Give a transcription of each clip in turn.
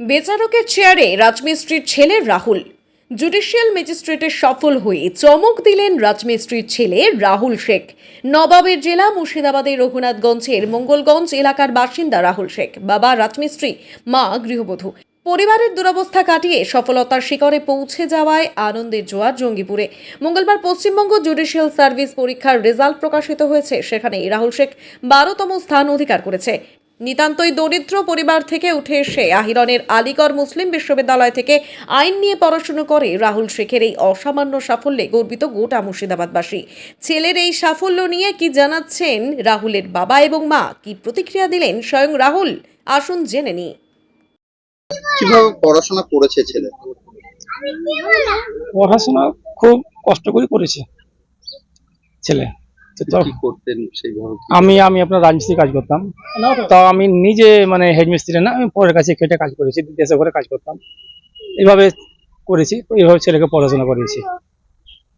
বেচারকের চেয়ারে রাজমিস্ত্রির ছেলে রাহুল। জুডিশিয়াল ম্যাজিস্ট্রেটের সফল হয়ে চমক দিলেন রাজমিস্ত্রির ছেলে রাহুল শেখ। নবাবের জেলা মুর্শিদাবাদের রঘুনাথগঞ্জের মঙ্গলগঞ্জ এলাকার বাসিন্দা রাহুল শেখ। বাবা রাজমিস্ত্রি, মা গৃহবধূ। পরিবারের দুরবস্থা কাটিয়ে সফলতার শিখরে পৌঁছে যাওয়ায় আনন্দের জোয়ার জঙ্গিপুরে। মঙ্গলবার পশ্চিমবঙ্গ জুডিশিয়াল সার্ভিস পরীক্ষার রেজাল্ট প্রকাশিত হয়েছে। সেখানে রাহুল শেখ বারোতম স্থান অধিকার করেছে। নিতান্তই দরিদ্র পরিবার থেকে উঠে এসে আহিরনের আলিগড় মুসলিম বিশ্ববিদ্যালয় থেকে আইন নিয়ে পড়াশুনো করে রাহুল শেখের এই অসামান্য সাফল্যে গর্বিত গোটা মুর্শিদাবাদবাসী। ছেলের এই সাফল্য নিয়ে কি জানাচ্ছেন রাহুলের বাবা এবং মা? কি প্রতিক্রিয়া দিলেন স্বয়ং রাহুল? আসুন জেনে নিই। কীভাবে পড়াশোনা করেছে ছেলে? পড়াশোনা খুব কষ্ট করে করেছে ছেলে। কি করতেন সেইভাবে আমি আমি আপনার রাজমিস্ত্রি কাজ করতাম। তো আমি নিজে মানে হেডমিস্ত্রি না আমি পরের কাছে খেটে কাজ করেছি দেশে ঘরে কাজ করতাম। এইভাবে করেছি ছেলেকে পড়াশোনা করিয়েছি।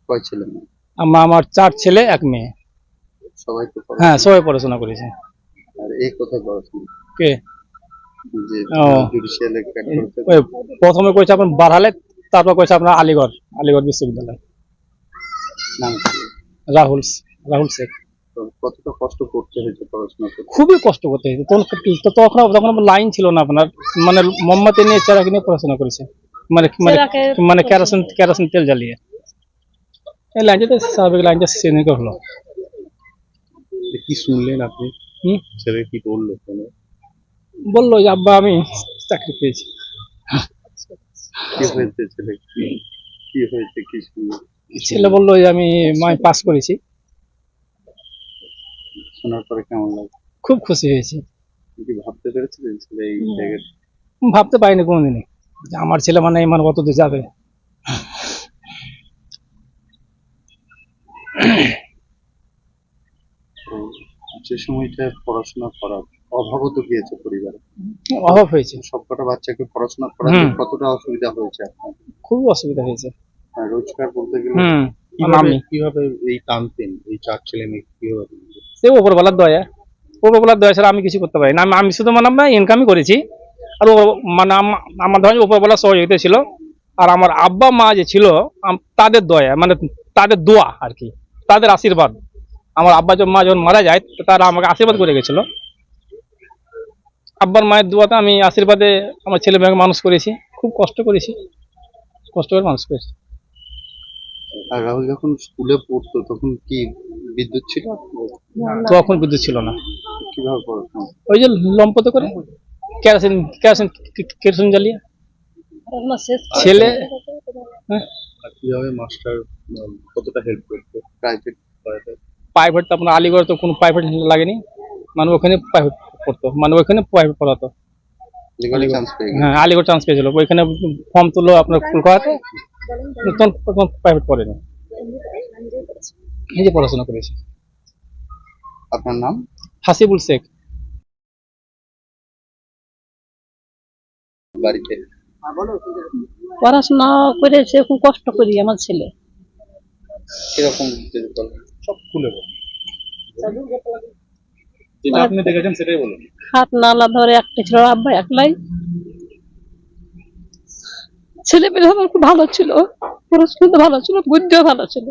কয় ছেলে আমার আমার চার ছেলে এক মেয়ে। সবাই হ্যাঁ সবাই পড়াশোনা করেছে। আর এই কোথায় পড়াশোনা? কে? প্রথমে করেছে আপনার বারহালে তারপর করেছে আপনার আলিগড় আলিগড় বিশ্ববিদ্যালয়। নাম কি? রাহুল শেখ। কতটা কষ্ট করতে হয়েছে পড়াশোনা খুবই কষ্ট করতে হয়েছে। তখন তো তখন তখন লাইন ছিল না আপনার। মানে মোমবাতি নিয়ে চেরাকে নিয়ে পড়াশোনা করেছে। মানে মানে মানে কেরোসিন কেরোসিন তেল জ্বালিয়ে। এই লাইনটা স্বাভাবিক লাইনটা সেদিনকে হলো। কি শুনলেন আপনি? হুম? ছেলে কি বলল কোনো? বলল যে আব্বা আমি চাকরি পেয়েছি। কি হয়েছে ছেলে? কি কি হয়েছে কি ছেলে বলল যে আমি মাই পাস করেছি। শোনার পরে কেমন লাগে? খুব খুশি হয়েছি। কি ভাবতে পেরেছিলেন ছেলে এই জায়গায়? ভাবতে পারিনি কোনোদিনই যে আমার ছেলে মানে মানে কত দূর যাবে যে সময়টা পড়াশোনা করার অভাবও তো গিয়েছে পরিবারে। অভাব হয়েছে। সবকটা বাচ্চাকে পড়াশোনা হুম। কতটা অসুবিধা হয়েছে আপনার? খুবই অসুবিধা হয়েছে। আর রোজগার বলতে গেলে কীভাবে কীভাবে এই টানতেন এই চার ছেলে মেয়ে কীভাবে? সে ওপরবেলার দয়া। ওপরবেলার দয়া ছাড়া আমি কিছু করতে পারি না। আমি- শুধু মানে ইনকামই করেছি। আর ও- মানে আম- আমার ধরেন ওপরবেলা সহযোগিতা ছিল। আর আমার আব্বা, মা যে ছিল তাদের দয়া মানে তাদের দোয়া আর কি, তাদের আশীর্বাদ। আমার আব্বা যখন মা যখন মারা যায়, তারা আমাকে আশীর্বাদ করে গেছিল। আব্বার মায়ের দোয়াতে আমি আশীর্বাদে আমার ছেলে মেয়েকে মানুষ করেছি। খুব কষ্ট করেছি। কষ্ট করে মানুষ করেছি। আর রাহুল যখন স্কুলে পড়তো তখন কি বিদ্যুৎ ছিল? তখন বিদ্যুৎ ছিল না? কীভাবে পড়াশোনা ওই যে লম্পতে করে? কেরোসিন কেরোসিন কেরোসিন জ্বালিয়ে? ছেলে হ্যাঁ, আর কীভাবে মাস্টার কতটা হেল্প করতো? প্রাইভেট প্রাইভেট তো আপনার আলিগড় তো কোনো প্রাইভেট লাগেনি। মানে ওখানে প্রাইভেট পড়তো। মানে ওখানে প্রাইভেট পড়াতো। চান্স হ্যাঁ আলিগড় চান্স পেয়েছিল। ওইখানে ফর্ম তুললো আপনার কলকাতাতে। তখন তখন প্রাইভেট পড়েনি নিজে পড়াশোনা করেছি। আপনার নাম? হাসিবুল শেখ। বাড়িতে? পড়াশোনা করেছে খুব কষ্ট করি আমার ছেলে। কীরকম সব খুলে আপনি দেখেছেন সেটাই বলুন। হাত নালা ধরে একটা ছিল আব্বা একলাই ছেলে পেলে আমার খুব ভালো ছিল। পড়াশোনা ভালো ছিল বুদ্ধিও ভালো ছিল।